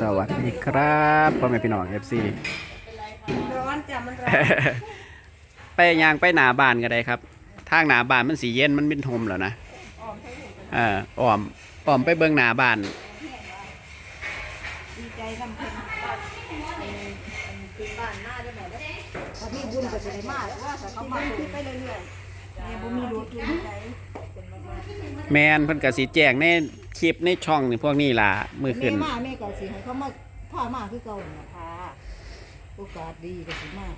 สวัสดีครับพ่อแม่พี่น้อง FC ร้อนจ้ะมันร้อนไปยางไปหนาบานก็ได้ครับ ทางหนาบานมันสีเย็นมันเป็นทมแล้วนะเอออ้อมอ้อมไปเบิ่งหนาบ้านดีใจทำเพิ่นปีบ้านหนาได้ไหมพอพี่บุญก็จะได้มาแล้วว่าถ้าเขามาไปเรื่อยๆเนี่ยบ่มีรถกินไหนแมนเพิ่นก็สิแจ้งใน คลิปในช่องนี่พวกนี้ล่ะมือแม่ขึ้นมาแม่ก็สิให้เขามาพามาคือเก่าน่ะค่ะโอกาสดีก็สิมา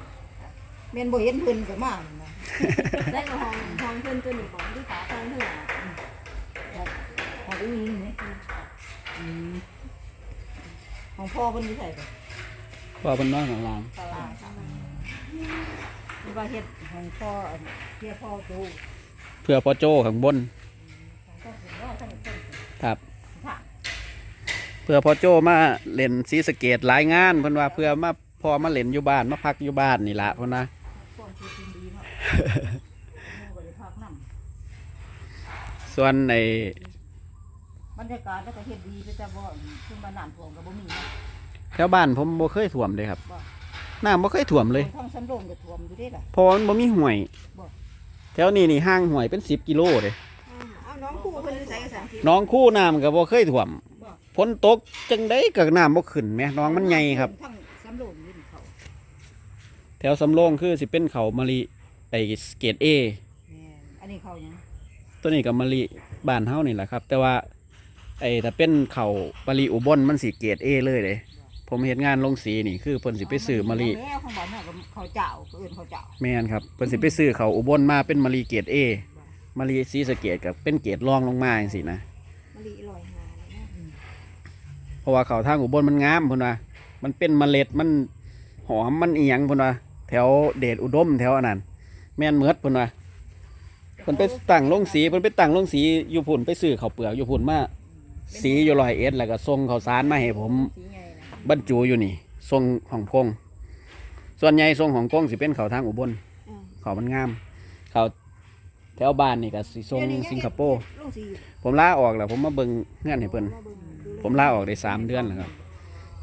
แม่นบ่เห็นเพิ่นก็มานั่นนะได้กับห้องห้องเพิ่นตัวนี้ของที่ขาทางเท่าไหร่ของอีนี่นี่อืมของพ่อเพิ่นอยู่ไสก็พอเพิ่นนอนของลางตลาดค่ะนี่ว่าเฮ็ดของพ่ออันเฮียพ่อดูเพื่อพ่อโจ้ข้างบนก็สิว่าทั้งต้น ครับ ค่ะเพื่อพ่อโจ้มาเล่นซีสะเกตหลายงานเพิ่นว่าเพื่อมาพอมาเล่นอยู่บ้านมาพักอยู่บ้านนี่ล่ะเพิ่นนะ พวกที่กินดีเนาะหมู่ก็ได้พักน้ำส่วนในบรรยากาศแล้วก็เฮ็ดดีแต่บ่ขึ้นมาน้ำท่วมก็บ่มีนะแถวบ้านผมบ่เคยท่วมเลยครับบ่น้ำบ่เคยท่วมเลยทางสันโดงก็ท่วมอยู่เด้ล่ะ เพราะว่ามันบ่มีห่วย บ่ แถวนี้นี่ห่างห่วยเป็น10กิโลเลยเอาน้องคู่ เพิ่นอยู่ไสกันสันน้องคู่น้ำก็บ่เคยท่วมบ่ฝนตกจังได๋ก็น้ำบ่ขึ้นแหมน้องมันใหญ่ครับทางสันโดงอยู่นี่เขาแถวสำโรงคือสิเป็นเขามะลิไอเกรด A แม่นอันนี้เขาหยังตัวนี้ก็มะลิบ้านเฮานี่แหละครับ แต่ว่า ไอ้ถ้าเป็นเขามะลิอุบลมันสิเกรด A เลยเด้ผมเฮ็ดงานลงสีนี่คือเพิ่นสิไปซื้อมะลิแล้วของบ้านเฮาก็เขาเจ้าก็เอิ้นเขาเจ้าแม่นครับเพิ่นสิไปซื้อเขาอุบลมาเป็นมะลิเกรด A มะลิสีสะเกดกับเป็นเกรดรองลงมาจังซี่นะมะลิลอยหาเลยนะเพราะว่าเขาทางอุบลมันงามเพิ่นว่ามันเป็นเมล็ดมันหอมมันอีหยังเพิ่นว่าแถวเดชอุดมแถวอันนั้นแม่นเมิดเพิ่นว่าเพิ่นไปตั้งลงสีเพิ่นไปตั้งลงสีอยู่พุ่นไปซื้อข้าวเปลือกอยู่พุ่นมาสีอยู่ร้อยเอ็ดแล้วก็ส่งข้าวสารมาให้ผม สีใหญ่นะบรรจุอยู่นี่ส่งฮ่องกงส่วนใหญ่ส่งฮ่องกงสิเป็นเขาวทางอุบลเขาวมันงาม เขาว แถวบ้านนี่ก็สิส่งเดี๋ยวนี้ยังสิงคโปร์ลงสีอยู่ผมลาออกแล้วผมมาเบิ่งเงื่อนให้เพิ่นมาเบิ่งดูผมลาออกได้สามเดือนแล้วครับ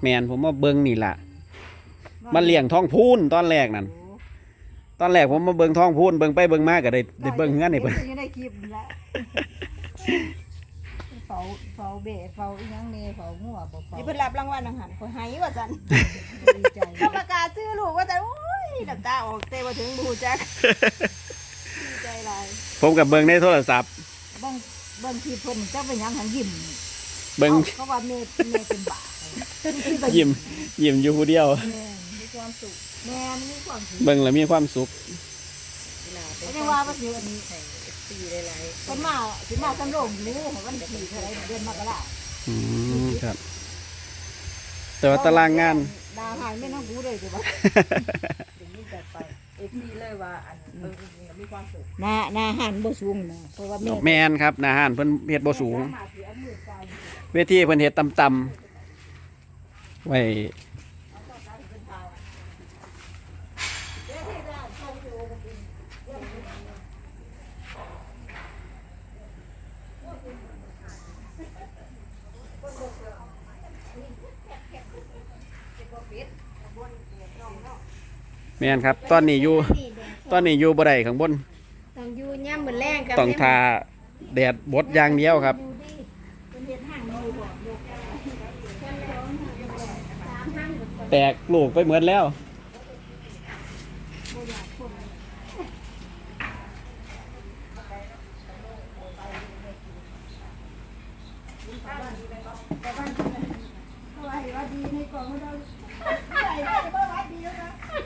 แมนผมมาเบิ่งนี่ล่ะมาเลี้ยงท้องพูนตอนแรกนั่นโอ้ตอนแรกผมมาเบิ่งท้องพูนเบิ่งไปเบิ่งมาก็ได้ได้เบิ่งเงื่อนให้เพิ่นยังได้คลิปนี่ละเฝ้าเฝ้าเบะเฝ้าอีหยังเน่เฝ้างัวบ่เฝ้านี่เพิ่นรับรางวัลอาหารคนไห้ว่าจันดีใจเขาประกาศชื่อลูกว่าจันโอ้ยน้ำตาออกเตะมาถึงบูจักดีใจหลาย ผมกับเบิ่งในโทรศัพท์ เบิ่งเบิ่งคลิปเพิ่นจักเป็นหยังหันยิ้มเบิ่งอ้าเขาว่าแม่แม่เป็นบ้ายิ้มยิ้มอยู่ผู้เดียว แม่มีความสุขแม่มีความสุขเบิ่งแล้วมีความสุขไม่ได้ว่าว่าสิอันนี้ปีหลายๆเพิ่นมาสิมาสำโรงรู้วันที่เท่าไหร่เดือนมกราอืมครับ แต่ว่าตารางงาน ดาหายไม่ต้องรู้เลยสิว่าเอ ฟซีเลยว่าอันเบิ่งมีความสุขหน้าหน้าหันบ่สูงนะเพราะว่าแม่แมนครับนาหารเพิ่นเฮ็ดบ่สูง มาสิเอามือใส่เวทีเพิ่นเฮ็ดต่ำๆไว้ แม่นครับ ตอนนี้อยู่ตอนนี้อยู่บ่ได้ข้างบน ต้องอยู่ย่ำเหมือนแรงกับต้องทาแดดบดอย่างเดียวครับ แตกลูกไปเหมือนแล้วต้อง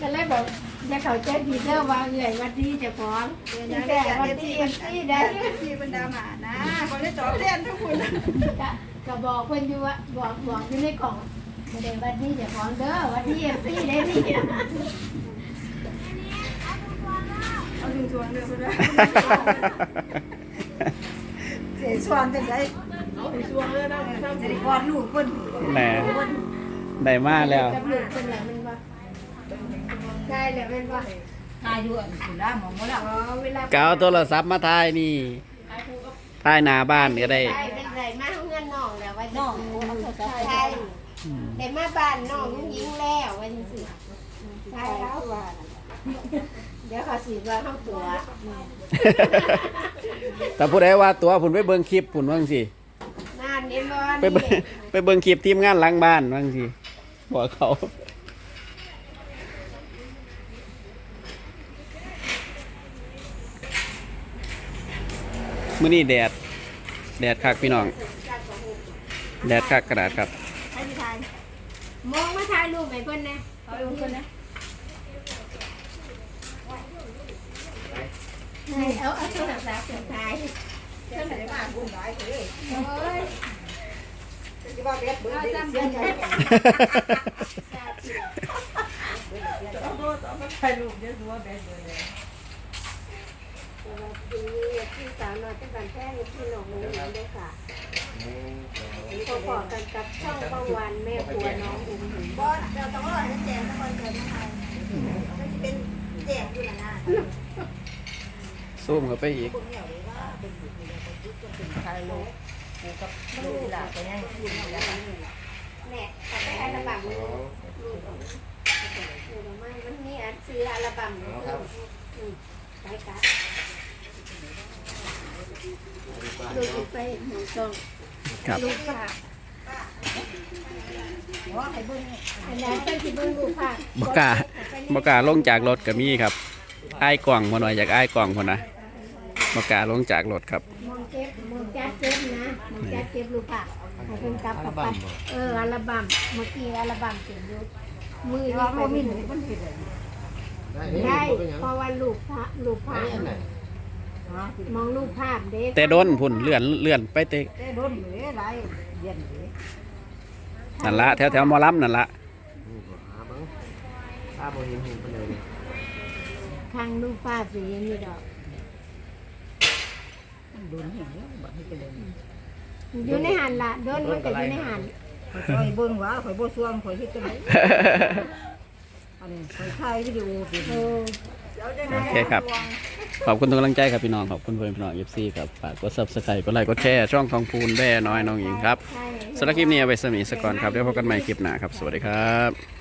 ก็เลยบอกจะเขาใจดีเด้อว่าเหนื่อยวันดีจะฟ้องแต่วันดีวันดีได้ที่บรรดาหมานะเขาได้จอดแทนทุกคนก็ก็บอกเพิ่นอยู่ว่าบอกบอกอยู่ในกล่องไม่ได้วันนี้จะของเด้อวันนี้เอฟซีได้ดีเอาถึงชวนเลยพุ่นนะเสียชวนจังไดเอาถึงชวนเลยนะสิริกรลูกเพิ่นแหน่ได้มาแล้ว กับลูกเป็นหลังมัน ได้แล้วเป็นว่าทายอยู่อันสิล่ามองบ่ล่ะอ๋อเวลาก็เอาโทรศัพท์มาถ่ายนี่ถ่ายหน้าบ้านก็ได้ใช่เป็นไรมาเงินน้องแล้วว่าน้องเอาโทรศัพท์ไปใช่ได้มาบ้านน้องยิงแล้วว่าจังซี่ใช่แล้วเดี๋ยวเขาสิว่าเฮาตัวแต่ผู้ใดว่าตัวผุนไปเบิ่งคลิปผุนว่าจังสินั่นเห็นบ่ไปเบิ่งไปเบิ่งคลิปทีมงานหลังบ้านว่าจังสิบอกเขา มื้อนี้แดด แดดคักพี่น้อง แดดคักกระดาษครับให้พี่ทายมองมาถ่ายรูปให้เพิ่นนะเอาลงเพิ่นนะให้เอาเอาโทรศัพท์เพิ่นถ่ายเพิ่นได้มาบุญหลายเด้อโอ้ยสิว่าเบ็ดเบิ่งเด้อเสียใจเอาโทรศัพท์มาถ่ายรูปเด้อสิว่าเบ็ดเบิ่งเด้อส วัสดีพี่สาวน้อยจังหวัดแพร่พี่หนองหนูด้วยค่ะพอๆกันกับช่องประวันแม่ครัวน้องอุ้มหินเราต้องรอให้แจงซะก่อนเกินมามันสิเป็นแจงอยู่นะนะซูมเข้าไปอีกคนเนี่ยเลยว่าเป็นบุญเนี่ยเนบุญก็เป็นใครโลกกูกับลูกหลานก็ยังอยู่นี่แหละแม่กับไอ้ระบำลูกลูกไม่มันมีอันซื้ออัลบั้มไปกัน ลูกไปหนูส่งครับลูกค่ะว่าให้เบิ่งอันนั้นเป็นที่เบิ่งลูกค่ะบกล้าบกล้าลงจากรถก็มีครับอ้ายกล่องมาหน่อยอยากอ้ายกล่องพนนะบกล้าลงจากรถครับ มองเก็บมองจัดเก็บนะมองจัดเก็บลูกค่ะให้เพิ่นกลับเข้าไปเอออัลบั้มเมื่อกี้อัลบั้มเก็บอยู่มือที่นี่ว่าไปบ่มีมีหนูมันผิดเลยได้เพราะว่าลูกพระลูกภาพฮะ มองลูกภาพเด็กแต่โดนพุ่นเลื่อนเลื่อนไปเตะแต่โดนเลยหลายเย็นเลยนั่นละแถวแถวๆหมอลำนั่นละถ้าโบเห็นเห็นไปเลยข้างลูกภาพสีนี่ดอกโดนเห็นแล้วบ่ให้เป็นเลยอยู่ในหันละโดนมันก็อยู่ในหันข่อยเบิ่งว่าข่อยบ่ซ่วงข่อยเฮ็ดจังไดอันนี้ข่อยถ่ายวิดีโอเป็น โอ้โอเคครับ ขอบคุณทุกกำลังใจครับพี่น้อง ขอบคุณเพื่อนพี่น้องเอฟซีครับ ฝากกดซับสไครต์กดไลค์ กดแชร์ ช่องทองพูนแบ่น้อยน้องหญิงครับใช่สำหรับคลิปนี้เอาไว้สมีสก่อนครับ เดี๋ยวพบกันใหม่คลิปหน้าครับ สวัสดีครับ